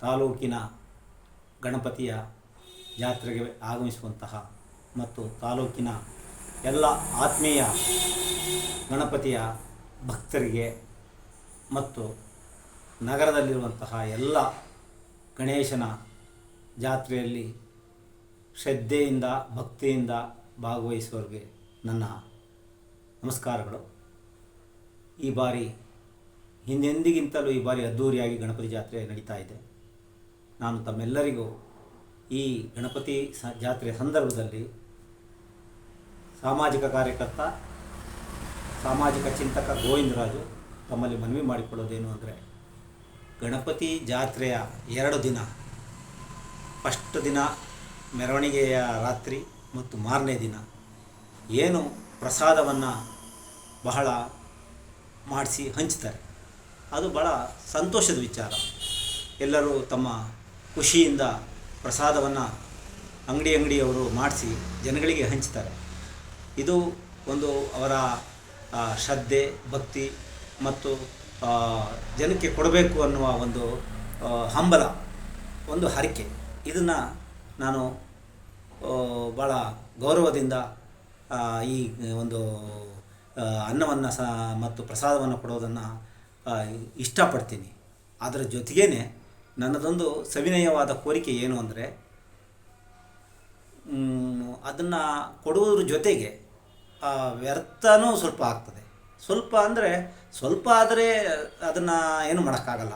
ತಾಲೂಕಿನ ಗಣಪತಿಯ ಜಾತ್ರೆಗೆ ಆಗಮಿಸುವಂತಹ ಮತ್ತು ತಾಲೂಕಿನ ಎಲ್ಲ ಆತ್ಮೀಯ ಗಣಪತಿಯ ಭಕ್ತರಿಗೆ ಮತ್ತು ನಗರದಲ್ಲಿರುವಂತಹ ಎಲ್ಲ ಗಣೇಶನ ಜಾತ್ರೆಯಲ್ಲಿ ಶ್ರದ್ಧೆಯಿಂದ, ಭಕ್ತಿಯಿಂದ ಭಾಗವಹಿಸುವವರಿಗೆ ನನ್ನ ನಮಸ್ಕಾರಗಳು. ಈ ಬಾರಿ ಹಿಂದೆಂದಿಗಿಂತಲೂ ಈ ಬಾರಿ ಅದ್ಧೂರಿಯಾಗಿ ಗಣಪತಿ ಜಾತ್ರೆ ನಡೀತಾ ಇದೆ. ನಾನು ತಮ್ಮೆಲ್ಲರಿಗೂ ಈ ಗಣಪತಿ ಸ ಜಾತ್ರೆಯ ಸಂದರ್ಭದಲ್ಲಿ ಸಾಮಾಜಿಕ ಕಾರ್ಯಕರ್ತ, ಸಾಮಾಜಿಕ ಚಿಂತಕ ಗೋವಿಂದರಾಜು ತಮ್ಮಲ್ಲಿ ಮನವಿ ಮಾಡಿಕೊಳ್ಳೋದೇನು ಅಂದರೆ ಗಣಪತಿ ಜಾತ್ರೆಯ ಎರಡು ದಿನ, ಫಸ್ಟ್ ದಿನ ಮೆರವಣಿಗೆಯ ರಾತ್ರಿ ಮತ್ತು ಮಾರನೇ ದಿನ ಏನು ಪ್ರಸಾದವನ್ನು ಬಹಳ ಮಾಡಿಸಿ ಹಂಚ್ತಾರೆ. ಅದು ಭಾಳ ಸಂತೋಷದ ವಿಚಾರ. ಎಲ್ಲರೂ ತಮ್ಮ ಖುಷಿಯಿಂದ ಪ್ರಸಾದವನ್ನು ಅಂಗಡಿ ಅಂಗಡಿಯವರು ಮಾಡಿಸಿ ಜನಗಳಿಗೆ ಹಂಚ್ತಾರೆ. ಇದು ಒಂದು ಅವರ ಶ್ರದ್ಧೆ, ಭಕ್ತಿ ಮತ್ತು ಜನಕ್ಕೆ ಕೊಡಬೇಕು ಅನ್ನುವ ಒಂದು ಹಂಬಲ, ಒಂದು ಹರಕೆ. ಇದನ್ನು ನಾನು ಭಾಳ ಗೌರವದಿಂದ ಈ ಒಂದು ಅನ್ನವನ್ನು ಸಹ ಮತ್ತು ಪ್ರಸಾದವನ್ನು ಕೊಡೋದನ್ನು ಇಷ್ಟಪಡ್ತೀನಿ. ಅದರ ಜೊತೆಗೇ ನನ್ನದೊಂದು ಸವಿನಯವಾದ ಕೋರಿಕೆ ಏನು ಅಂದರೆ ಅದನ್ನು ಕೊಡುವುದ್ರ ಜೊತೆಗೆ ವ್ಯರ್ಥನೂ ಸ್ವಲ್ಪ ಆಗ್ತದೆ. ಸ್ವಲ್ಪ ಅಂದರೆ, ಸ್ವಲ್ಪ ಆದರೆ ಅದನ್ನು ಏನು ಮಾಡೋಕ್ಕಾಗಲ್ಲ.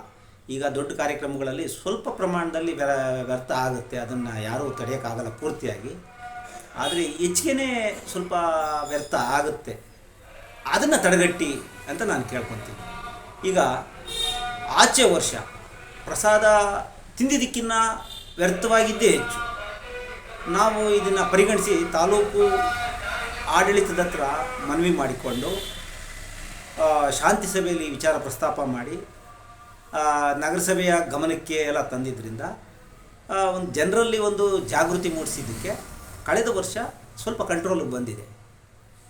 ಈಗ ದೊಡ್ಡ ಕಾರ್ಯಕ್ರಮಗಳಲ್ಲಿ ಸ್ವಲ್ಪ ಪ್ರಮಾಣದಲ್ಲಿ ವ್ಯ ವ್ಯರ್ಥ ಆಗುತ್ತೆ, ಅದನ್ನು ಯಾರೂ ತಡೆಯೋಕ್ಕಾಗಲ್ಲ ಪೂರ್ತಿಯಾಗಿ. ಆದರೆ ಹೆಚ್ಚಿಗೆ ಸ್ವಲ್ಪ ವ್ಯರ್ಥ ಆಗುತ್ತೆ. ಅದನ್ನು ತಡೆಗಟ್ಟಿ ಅಂತ ನಾನು ಕೇಳ್ಕೊತೀನಿ. ಈಗ ಆಚೆ ವರ್ಷ. ಪ್ರಸಾದ ತಿಂದಿದ್ದಕ್ಕಿನ್ನ ವ್ಯರ್ಥವಾಗಿದ್ದೇ ಹೆಚ್ಚು. ನಾವು ಇದನ್ನು ಪರಿಗಣಿಸಿ ತಾಲೂಕು ಆಡಳಿತದ ಹತ್ರ ಮನವಿ ಮಾಡಿಕೊಂಡು ಶಾಂತಿ ಸಭೆಯಲ್ಲಿ ವಿಚಾರ ಪ್ರಸ್ತಾಪ ಮಾಡಿ ನಗರಸಭೆಯ ಗಮನಕ್ಕೆ ಎಲ್ಲ ತಂದಿದ್ದರಿಂದ ಒಂದು ಜನರಲ್ಲಿ ಒಂದು ಜಾಗೃತಿ ಮೂಡಿಸಿದ್ದಕ್ಕೆ ಕಳೆದ ವರ್ಷ ಸ್ವಲ್ಪ ಕಂಟ್ರೋಲಿಗೆ ಬಂದಿದೆ.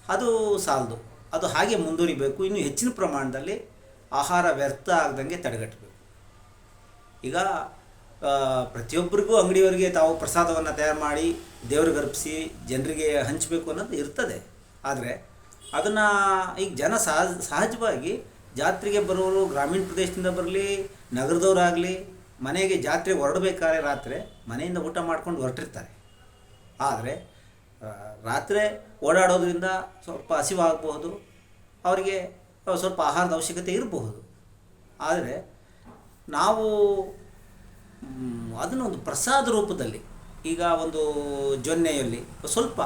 ಅದು ಸಾಲದು. ಅದು ಹಾಗೆ ಮುಂದುವರಿಬೇಕು. ಇನ್ನೂ ಹೆಚ್ಚಿನ ಪ್ರಮಾಣದಲ್ಲಿ ಆಹಾರ ವ್ಯರ್ಥ ಆಗದಂಗೆ ತಡೆಗಟ್ಟಬೇಕು. ಈಗ ಪ್ರತಿಯೊಬ್ಬರಿಗೂ ಅಂಗಡಿಯವರಿಗೆ ತಾವು ಪ್ರಸಾದವನ್ನು ತಯಾರು ಮಾಡಿ ದೇವ್ರಿಗೆ ಅರ್ಪಿಸಿ ಜನರಿಗೆ ಹಂಚಬೇಕು ಅನ್ನೋದು ಇರ್ತದೆ. ಆದರೆ, ಅದನ್ನು ಈಗ ಜನ ಸಹಜ, ಸಹಜವಾಗಿ ಜಾತ್ರೆಗೆ ಬರೋರು, ಗ್ರಾಮೀಣ ಪ್ರದೇಶದಿಂದ ಬರಲಿ, ನಗರದವರಾಗಲಿ, ಮನೆಗೆ ಜಾತ್ರೆ ಹೊರಡಬೇಕಾದ್ರೆ ರಾತ್ರಿ ಮನೆಯಿಂದ ಊಟ ಮಾಡ್ಕೊಂಡು ಹೊರಟಿರ್ತಾರೆ. ಆದರೆ ರಾತ್ರಿ ಓಡಾಡೋದ್ರಿಂದ ಸ್ವಲ್ಪ ಹಸಿವಾಗಬಹುದು, ಅವರಿಗೆ ಸ್ವಲ್ಪ ಆಹಾರದ ಅವಶ್ಯಕತೆ ಇರಬಹುದು. ಆದರೆ ನಾವು ಅದನ್ನು ಒಂದು ಪ್ರಸಾದ ರೂಪದಲ್ಲಿ, ಈಗ ಒಂದು ಜೊನ್ನೆಯಲ್ಲಿ ಸ್ವಲ್ಪ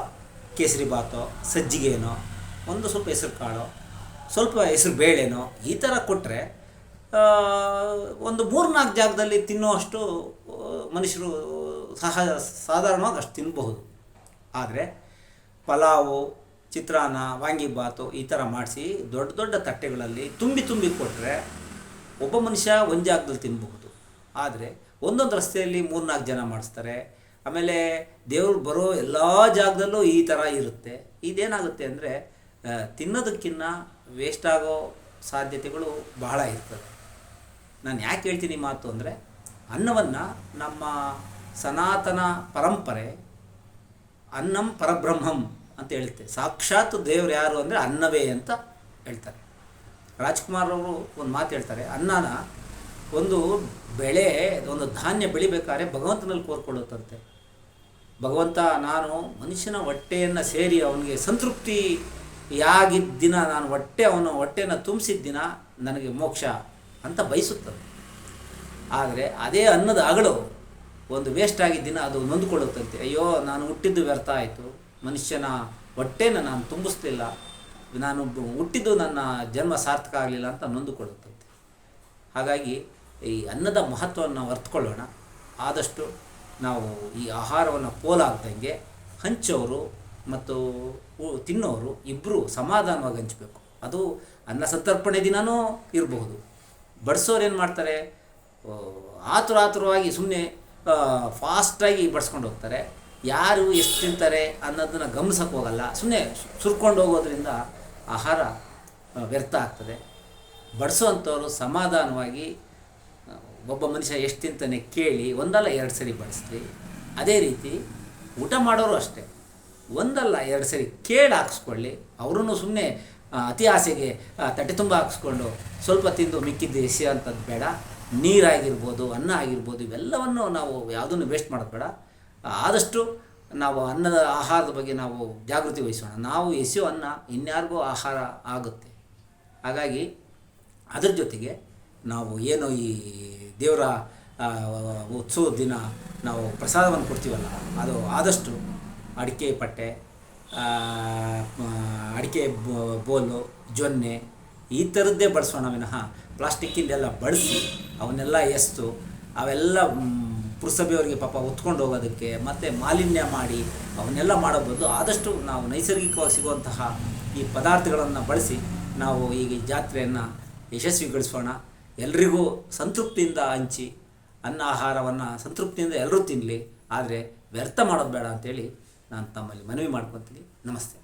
ಕೇಸರಿ ಬಾತೋ ಸಜ್ಜಿಗೆನೋ, ಒಂದು ಸ್ವಲ್ಪ ಹೆಸರು ಕಾಳು, ಸ್ವಲ್ಪ ಹೆಸರು ಬೇಳೆನೋ, ಈ ಥರ ಕೊಟ್ಟರೆ ಒಂದು ಮೂರ್ನಾಲ್ಕು ಜಾಗದಲ್ಲಿ ತಿನ್ನುವಷ್ಟು ಮನುಷ್ಯರು ಸಹ, ಸಾಧಾರಣವಾಗಿ ಅಷ್ಟು ತಿನ್ನಬಹುದು ಆದರೆ ಪಲಾವು, ಚಿತ್ರಾನ್ನ ವಾಂಗಿಬಾತು ಈ ಥರ ಮಾಡಿಸಿ ದೊಡ್ಡ ದೊಡ್ಡ ತಟ್ಟೆಗಳಲ್ಲಿ ತುಂಬಿ ತುಂಬಿ ಕೊಟ್ಟರೆ ಒಬ್ಬ ಮನುಷ್ಯ ಒಂದು ಜಾಗದಲ್ಲಿ ತಿನ್ನಬಹುದು ಆದರೆ ಒಂದೊಂದು ರಸ್ತೆಯಲ್ಲಿ ಮೂರ್ನಾಲ್ಕು ಜನ ಮಾಡಿಸ್ತಾರೆ. ಆಮೇಲೆ ದೇವರು ಬರೋ ಎಲ್ಲ ಜಾಗದಲ್ಲೂ ಈ ಥರ ಇರುತ್ತೆ. ಇದೇನಾಗುತ್ತೆ ಅಂದರೆ ತಿನ್ನೋದಕ್ಕಿನ್ನ ವೇಸ್ಟ್ ಆಗೋ ಸಾಧ್ಯತೆಗಳು ಬಹಳ ಇರ್ತದೆ ನಾನು ಯಾಕೆ ಹೇಳ್ತೀನಿ ಮಾತು ಅಂದರೆ, ಅನ್ನವನ್ನು ನಮ್ಮ ಸನಾತನ ಪರಂಪರೆ ಅನ್ನಂ ಪರಬ್ರಹ್ಮಂ ಅಂತ ಹೇಳುತ್ತೆ ಸಾಕ್ಷಾತ್ ದೇವ್ರು ಯಾರು ಅಂದರೆ ಅನ್ನವೇ ಅಂತ ಹೇಳ್ತಾರೆ. ರಾಜ್ಕುಮಾರ್ ಅವರು ಒಂದು ಮಾತು ಹೇಳ್ತಾರೆ, ಅನ್ನನ, ಒಂದು ಬೆಳೆ, ಒಂದು ಧಾನ್ಯ ಬೆಳಿಬೇಕಾದ್ರೆ ಭಗವಂತನಲ್ಲಿ ಕೋರ್ಕೊಳ್ಳುತ್ತಂತೆ. ಭಗವಂತ, ನಾನು ಮನುಷ್ಯನ ಹೊಟ್ಟೆಯನ್ನು ಸೇರಿ ಅವನಿಗೆ ಸಂತೃಪ್ತಿ ದಿನ, ನಾನು ಹೊಟ್ಟೆ, ಅವನ ಹೊಟ್ಟೆಯನ್ನು ತುಂಬಿಸಿದ ದಿನ ನನಗೆ ಮೋಕ್ಷ ಅಂತ ಬಯಸುತ್ತದೆ ಆದರೆ ಅದೇ ಅನ್ನದ ಅಗಳು ಒಂದು ವೇಸ್ಟ್ ಆಗಿದ್ದ ದಿನ ಅದು ನೊಂದುಕೊಳ್ಳುತ್ತಂತೆ. ಅಯ್ಯೋ, ನಾನು ಹುಟ್ಟಿದ್ದು ವ್ಯರ್ಥ ಆಯಿತು. ಮನುಷ್ಯನ ಹೊಟ್ಟೆನ ನಾನು ತುಂಬಿಸ್ಲಿಲ್ಲ. ನಾನು ಹುಟ್ಟಿದ್ದು ನನ್ನ ಜನ್ಮ ಸಾರ್ಥಕ ಆಗಲಿಲ್ಲ ಅಂತ ನೊಂದುಕೊಳ್ಳುತ್ತಂತೆ ಹಾಗಾಗಿ ಈ ಅನ್ನದ ಮಹತ್ವವನ್ನು ನಾವು ಅರ್ಥಕೊಳ್ಳೋಣ ಆದಷ್ಟು ನಾವು ಈ ಆಹಾರವನ್ನು ಪೋಲಾಗ್ದಂಗೆ ಹಂಚೋರು ಮತ್ತು ತಿನ್ನೋರು ಇಬ್ಬರು ಸಮಾಧಾನವಾಗಿ ಹಂಚಬೇಕು. ಅದು ಅನ್ನ ಸಂತರ್ಪಣೆ ದಿನವೂ ಇರಬಹುದು. ಬಡಿಸೋರು ಏನು ಮಾಡ್ತಾರೆ? ಆತುರ ಆತುರವಾಗಿ ಸುಮ್ಮನೆ ಫಾಸ್ಟಾಗಿ ಬಡಿಸ್ಕೊಂಡು ಹೋಗ್ತಾರೆ. ಯಾರು ಎಷ್ಟು ತಿಂತಾರೆ ಅನ್ನೋದನ್ನು ಗಮನಿಸೋಕೆ ಹೋಗಲ್ಲ. ಸುಮ್ಮನೆ ಸುರ್ಕೊಂಡು ಹೋಗೋದ್ರಿಂದ ಆಹಾರ ವ್ಯರ್ಥ ಆಗ್ತದೆ. ಬಡಿಸುವಂಥವ್ರು ಸಮಾಧಾನವಾಗಿ ಒಬ್ಬ ಮನುಷ್ಯ ಎಷ್ಟು ತಿಂತಾನೆ ಕೇಳಿ ಒಂದಲ್ಲ ಎರಡು ಸರಿ ಬಡಿಸ್ಲಿ. ಅದೇ ರೀತಿ ಊಟ ಮಾಡೋರು ಅಷ್ಟೇ. ಒಂದಲ್ಲ ಎರಡು ಸರಿ ಕೇಳಿ ಹಾಕ್ಸ್ಕೊಳ್ಳಿ. ಅವರೂ ಸುಮ್ಮನೆ ಅತಿ ಆಸೆಗೆ ತಟ್ಟೆ ತುಂಬ ಹಾಕ್ಸ್ಕೊಂಡು ಸ್ವಲ್ಪ ತಿಂದು ಮಿಕ್ಕಿದ್ದು ಎಸೆಯೋಂಥದ್ದು ಬೇಡ. ನೀರಾಗಿರ್ಬೋದು, ಅನ್ನ ಆಗಿರ್ಬೋದು, ಇವೆಲ್ಲವನ್ನು ನಾವು ಯಾವುದನ್ನು ವೇಸ್ಟ್ ಮಾಡೋದು ಬೇಡ. ಆದಷ್ಟು ನಾವು ಅನ್ನದ ಆಹಾರದ ಬಗ್ಗೆ ನಾವು ಜಾಗೃತಿ ವಹಿಸೋಣ. ನಾವು ಎಸೆಯೋ ಅನ್ನ ಇನ್ಯಾರಿಗೂ ಆಹಾರ ಆಗುತ್ತೆ. ಹಾಗಾಗಿ ಅದರ ಜೊತೆಗೆ ನಾವು ಏನು ಈ ದೇವರ ಉತ್ಸವ ದಿನ ನಾವು ಪ್ರಸಾದವನ್ನು ಕೊಡ್ತೀವಲ್ಲ, ಅದು ಆದಷ್ಟು ಅಡಿಕೆ ಪಟ್ಟೆ ಅಡಿಕೆ ಬೋಲು, ಜೊನ್ನೆ ಈ ಥರದ್ದೇ ಬಳಸೋಣ ವಿನಃ. ಪ್ಲಾಸ್ಟಿಕ್ಕಿಂದೆಲ್ಲ ಬಳಸಿ ಅವನ್ನೆಲ್ಲ ಎಸ್ತು, ಅವೆಲ್ಲ ಪುರಸಭೆಯವರಿಗೆ ಪಾಪ ಹೊತ್ಕೊಂಡು ಹೋಗೋದಕ್ಕೆ ಮತ್ತು ಮಾಲಿನ್ಯ ಮಾಡಿ ಅವನ್ನೆಲ್ಲ ಮಾಡೋ ಬದಲು ಆದಷ್ಟು ನಾವು ನೈಸರ್ಗಿಕವಾಗಿ ಸಿಗುವಂತಹ ಈ ಪದಾರ್ಥಗಳನ್ನು ಬಳಸಿ ನಾವು ಈಗ ಜಾತ್ರೆಯನ್ನು ಯಶಸ್ವಿಗೊಳಿಸೋಣ. ಎಲ್ರಿಗೂ ಸಂತೃಪ್ತಿಯಿಂದ ಹಂಚಿ ಅನ್ನ ಆಹಾರವನ್ನು ಸಂತೃಪ್ತಿಯಿಂದ ಎಲ್ಲರೂ ತಿನ್ನಲಿ ಆದರೆ ವ್ಯರ್ಥ ಮಾಡೋದು ಬೇಡ ಅಂತೇಳಿ ನಾನು ತಮ್ಮಲ್ಲಿ ಮನವಿ ಮಾಡ್ಕೊತೀನಿ. ನಮಸ್ತೆ.